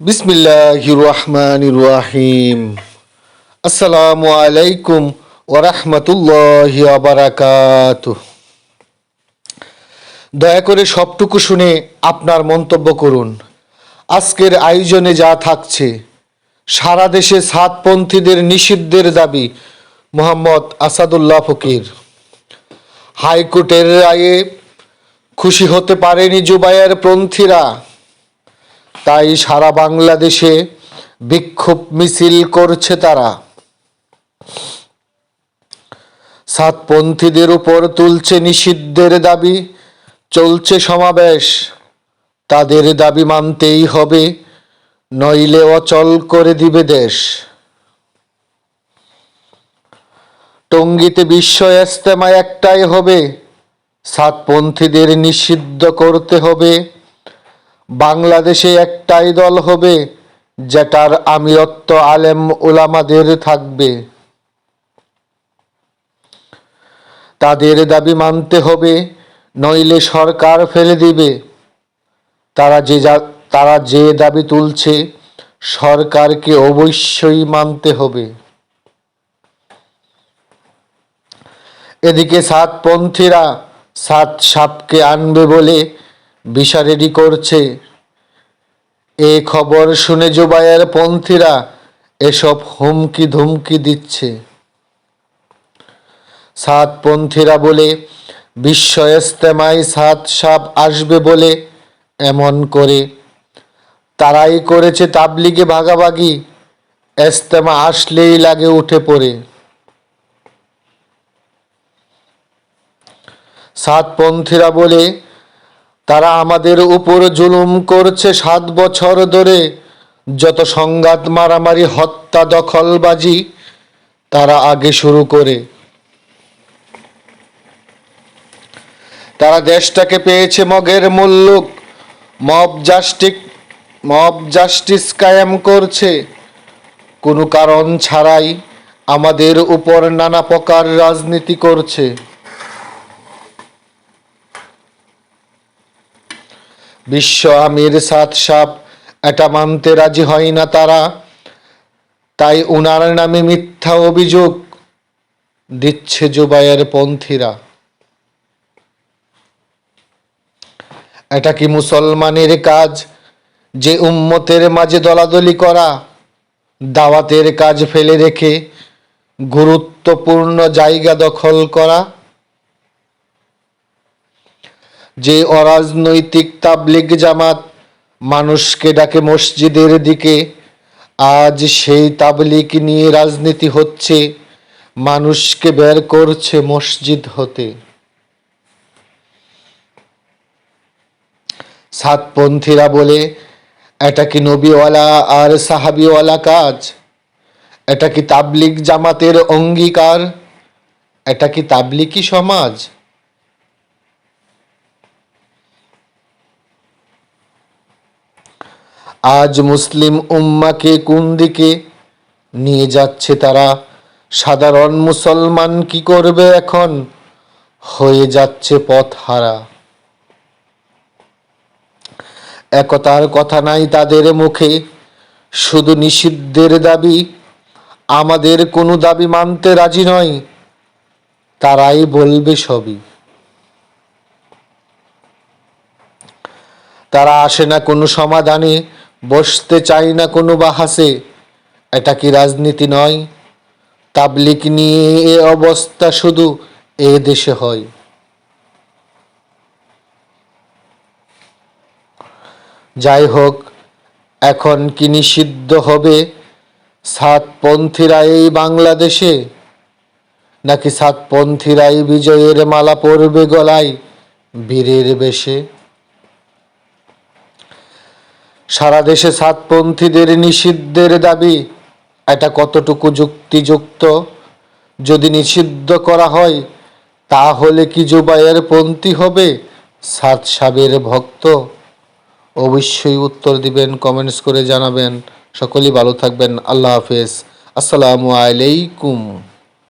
বিসমিল্লাহ রহমান রাহিম আসসালামু আলাইকুম ওরহমতুল্লাহ দয়া করে সবটুকু শুনে আপনার মন্তব্য করুন। আজকের আয়োজনে যা থাকছে, সারা দেশে সাতপন্থীদের নিষিদ্ধের দাবি মোহাম্মদ আসাদুল্লাহ ফকির। হাইকোর্টের রায়ে খুশি হতে পারেনি জুবাইয়ের পন্থীরা। তাই সারা বাংলাদেশে বিক্ষোভ মিছিল করছে তারা। সাতপন্থীদের উপর তুলছে নিষিদ্ধের দাবি, চলছে সমাবেশ। তাদের দাবি মানতেই হবে, নইলে অচল করে দিবে দেশ। টঙ্গিতে বিশ্ব ইস্তেমা একটাই হবে, সাতপন্থীদের নিষিদ্ধ করতে হবে। বাংলাদেশে একটাই দল হবে, যেটার আমিরত্ব আলেম ওলামাদের থাকবে। তাদের দাবি মানতে হবে, নইলে সরকার ফেলে দিবে। তারা যে তারা যে দাবি তুলছে, সরকারকে অবশ্যই মানতে হবে। এদিকে সাতপন্থীরা সাত সাপকে আনবে বলে ভিসা রেডি করছে এ খবর শুনে জুবাইয়ের পন্থীরা এসব হুমকি ধুমকি দিচ্ছে সাতপন্থীরা বলে বিশ্ব ইস্তেমায় সাত সাপ আসবে বলে এমন করে। তারাই করেছে তাবলিগে ভাগাভাগি, ইস্তেমা আসলেই লাগে উঠে পড়ে। সাতপন্থীরা বলে তারা আমাদের উপর জুলুম করছে সাত বছর ধরে। যত সংঘাত, মারামারি, হত্যা, দখলবাজি তারা আগে শুরু করে। তারা দেশটাকে পেয়েছে মগের মুল্লুক। মব জাস্টিক মব জাস্টিস কায়েম করছে। কোনো কারণ ছাড়াই আমাদের উপর নানা প্রকার রাজনীতি করছে। বিশ্ব আমির সাত সাপ এটা মানতে রাজি হয় না তারা। তাই উনার নামে মিথ্যা অভিযোগ দিচ্ছে জুবাইয়ের পন্থীরা। এটা কি মুসলমানের কাজ যে উম্মতের মাঝে দলাদলি করা, দাওয়াতের কাজ ফেলে রেখে গুরুত্বপূর্ণ জায়গা দখল করা? যে অরাজনৈতিক তাবলিগ জামাত মানুষকে ডাকে মসজিদের দিকে, আজ সেই তাবলিগ নিয়ে রাজনীতি হচ্ছে, মানুষকে বের করছে মসজিদ হতে। সাতপন্থীরা বলে, এটা কি নবীওয়ালা আর সাহাবিওয়ালা কাজ? এটা কি তাবলিগ জামাতের অঙ্গীকার? এটা কি তাবলিকি সমাজ? আজ মুসলিম উম্মাকে কোন দিকে নিয়ে যাচ্ছে তারা? সাধারণ মুসলমান কি করবে এখন? হয়ে যাচ্ছে পথ হারা একতার কথা নাই তাদের মুখে, শুধু নিষিদ্ধের দাবি। আমাদের কোনো দাবি মানতে রাজি নয়, তারাই বলবে সবই। তারা আসে না কোনো সমাধানে বসতে চাই না কোনো বাহাসে, এটা কি রাজনীতি নয়? তাবলিক নিয়ে এ অবস্থা শুধু এ দেশে হয়। যাই হোক, এখন কি নিষিদ্ধ হবে সাতপন্থীরা এই বাংলাদেশে? নাকি সাতপন্থীরাই বিজয়ের মালা পরবে গলায় বীরের বেশে? সারা দেশে সাতপন্থীদের নিষিদ্ধের দাবি, এটা কতটুকু যুক্তিযুক্ত? যদি নিষিদ্ধ করা হয়, তাহলে কি জুবাইয়ের পন্থী হবে? সাত সাবের ভক্ত? অবশ্যই উত্তর দিবেন, কমেন্টস করে জানাবেন। সকলেই ভালো থাকবেন। আল্লাহ হাফেজ। আসসালামু আলাইকুম।